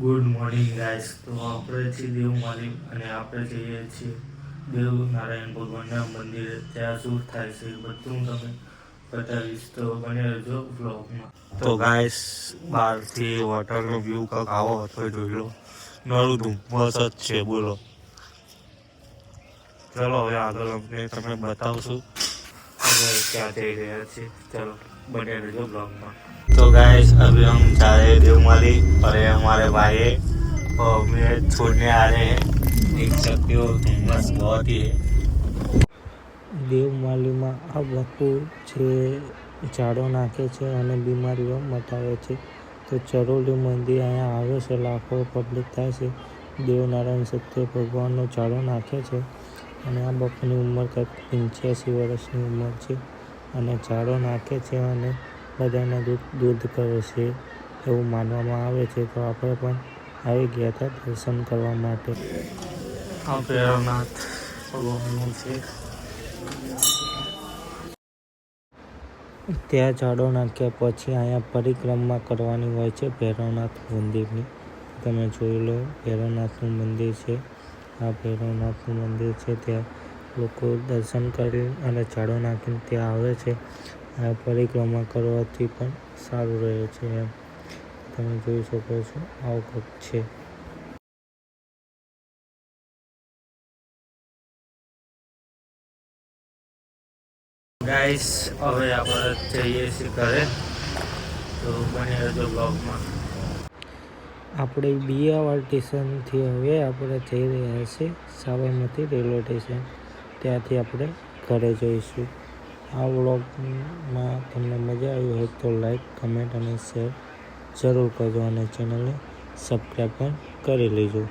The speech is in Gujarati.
ગુડ મોર્નિંગ ગાઈસ તો આપણે છીએ માલિક અને આપણે જઈએ છીએ દેવ નારાયણ ભગવાનના મંદિરે. ત્યાં શું થાય છે બધું તમે બતાવીશ. તો બને રહેજો બ્લોગમાં તો ગાઈસ બહારથી વોટરનો વ્યૂ કંઈક આવો હતો જોઈ લો. નળું ધુમ્મસ જ છે, બોલો. ચલો, હવે આગળ અમને તમને બતાવશું. હવે ક્યાં જઈ રહ્યા છીએ. ચલો. બને રહેજો બ્લોગમાં तो गाइस अभी हम जा रहे हैं देवमाली और ये हमारे भाई है और हमें छोड़ने आ रहे हैं देख सकते हो बस बहुत ही है દેવમાલીમાં આ બાપુ જે ઝાડો નાખે છે અને બીમારીઓ મટાવે છે તો ચરોલી મંદિર અહીંયા આવે છે લાખો પબ્લિક થાય છે દેવનારાયણ સત્ય ભગવાનનો ઝાડો નાખે છે અને આ બાપુની ઉંમર કંઈક પંચ્યાસી વર્ષની ઉંમર છે અને ઝાડો નાખે છે અને બધાને દૂધ દૂધ કરે છે એવું માનવામાં આવે છે. તો આપણે પણ આવી ગયા હતા દર્શન કરવા માટે. ભૈરવનાથ ભગવાનનું છે. ત્યાં ઝાડો નાખ્યા પછી અહીંયા પરિક્રમા કરવાની હોય છે ભૈરવનાથ મંદિરની. તમે જોઈ લો ભૈરવનાથનું મંદિર છે. આ ભૈરવનાથનું મંદિર છે. ત્યાં લોકો દર્શન કરી અને ઝાડો નાખીને ત્યાં આવે છે. આ પરિક્રમા કરવાથી પણ સારું રહે છે એમ. તમે જોઈ શકો છો આવું કંઈક છે. ગાઈસ હવે આપણે જઈએ છીએ ઘરે. તો બને રહેજો બ્લોગમાં આપણે બિયાવાડ સ્ટેશનથી હવે આપણે જઈ રહ્યા છીએ સાબરમતી રેલવે સ્ટેશન ત્યાંથી આપણે ઘરે જઈશું. આ વ્લોગમાં તમને મજા આવી હોય તો લાઈક કમેન્ટ અને શેર જરૂર કરજો અને ચેનલને સબસ્ક્રાઈબ પણ કરી લેજો.